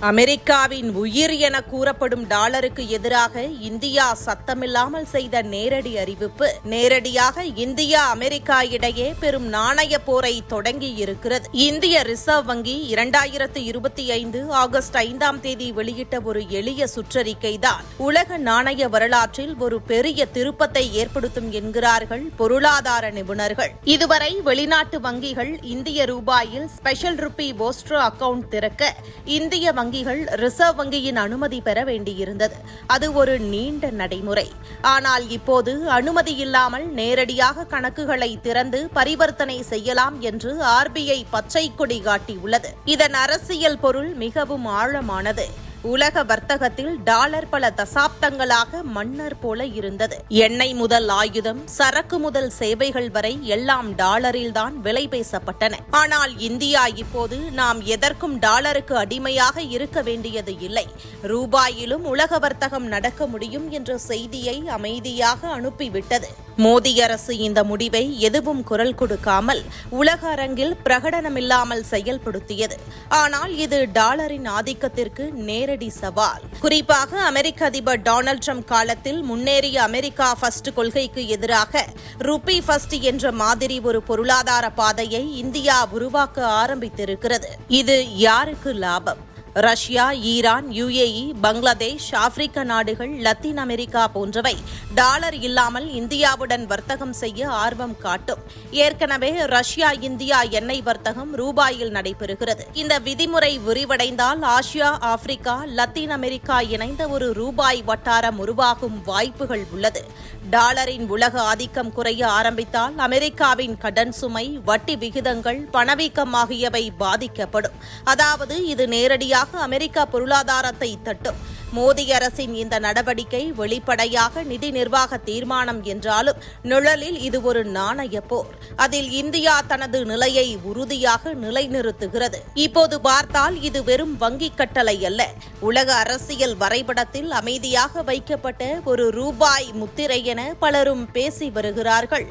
அமெரிக்காவின் உயிர் என கூறப்படும் டாலருக்கு எதிராக இந்தியா சத்தமில்லாமல் செய்த நேரடி அறிவிப்பு. நேரடியாக இந்தியா அமெரிக்கா இடையே பெரும் நாணய போரை தொடங்கி இருக்கிறது. இந்திய ரிசர்வ் வங்கி இரண்டாயிரத்து இருபத்தி ஐந்து ஆகஸ்ட் ஐந்தாம் தேதி வெளியிட்ட ஒரு எளிய சுற்றறிக்கை தான் உலக நாணய வரலாற்றில் ஒரு பெரிய திருப்பத்தை ஏற்படுத்தும் என்கிறார்கள் பொருளாதார நிபுணர்கள். இதுவரை வெளிநாட்டு வங்கிகள் இந்திய ரூபாயில் ஸ்பெஷல் ருபி போஸ்ட்ரோ அக்கவுண்ட் திறக்க இந்திய வங்கிகள் ரிசர்வ் வங்கியின் அனுமதி பெற வேண்டியிருந்தது. அது ஒரு நீண்ட நடைமுறை. ஆனால் இப்போது அனுமதி இல்லாமல் நேரடியாக கணக்குகளை திறந்து பரிவர்த்தனை செய்யலாம் என்று ஆர்பிஐ பச்சை கொடி காட்டியுள்ளது. இதன் அரசியல் பொருள் மிகவும் ஆழமானது. உலக வர்த்தகத்தில் டாலர் பல தசாப்தங்களாக மன்னர் போல இருந்தது. எண்ணெய் முதல் ஆயுதம் சரக்கு முதல் சேவைகள் வரை எல்லாம் டாலரில்தான் விலை பேசப்பட்டன. ஆனால் இந்தியா இப்போது நாம் எதற்கும் டாலருக்கு அடிமையாக இருக்க வேண்டியது இல்லை. ரூபாயிலும் உலக வர்த்தகம் நடக்க முடியும் என்ற செய்தியை அமைதியாக அனுப்பிவிட்டது. மோடி அரசு இந்த முடிவை எதுவும் குரல் கொடுக்காமல் உலக அரங்கில் பிரகடனமில்லாமல் செயல்படுத்தியது. ஆனால் இது டாலரின் ஆதிக்கத்திற்கு நேரடி சவால். குறிப்பாக அமெரிக்க அதிபர் டொனால்ட் ட்ரம்ப் காலத்தில் முன்னேறிய அமெரிக்கா ஃபர்ஸ்ட் கொள்கைக்கு எதிராக ருபி ஃபர்ஸ்ட் என்ற மாதிரி ஒரு பொருளாதார பாதையை இந்தியா உருவாக்க ஆரம்பித்திருக்கிறது. இது யாருக்கு லாபம்? ரஷ்யா ஈரான் யுஏஇ பங்களாதேஷ் ஆப்பிரிக்க நாடுகள் லத்தீன் அமெரிக்கா போன்றவை டாலர் இல்லாமல் இந்தியாவுடன் வர்த்தகம் செய்ய ஆர்வம் காட்டும். ஏற்கனவே ரஷ்யா இந்தியா எண்ணெய் வர்த்தகம் ரூபாயில் நடைபெறுகிறது. இந்த விதிமுறை விரிவடைந்தால் ஆசியா ஆப்பிரிக்கா லத்தீன் அமெரிக்கா இணைந்த ஒரு ரூபாய் வட்டாரம் உருவாகும் வாய்ப்புகள் உள்ளது. டாலரின் உலக ஆதிக்கம் குறைய ஆரம்பித்தால் அமெரிக்காவின் கடன் சுமை வட்டி விகிதங்கள் பணவீக்கம் ஆகியவை பாதிக்கப்படும். அதாவது இது நேரடியாக அமெரிக்கா பொருளாதாரத்தை தட்டும். மோடி அரசின் இந்த நடவடிக்கை வெளிப்படையாக நிதி நிர்வாக தீர்மானம் என்றாலும் நிழலில் இது ஒரு நாணய போர். அதில் இந்தியா தனது நிலையை உறுதியாக நிலைநிறுத்துகிறது. இப்போது பார்த்தால் இது வெறும் வங்கி கட்டளை அல்ல. உலக அரசியல் வரைபடத்தில் அமைதியாக வைக்கப்பட்ட ஒரு ரூபாய் முத்திரை என பலரும் பேசி வருகிறார்கள்.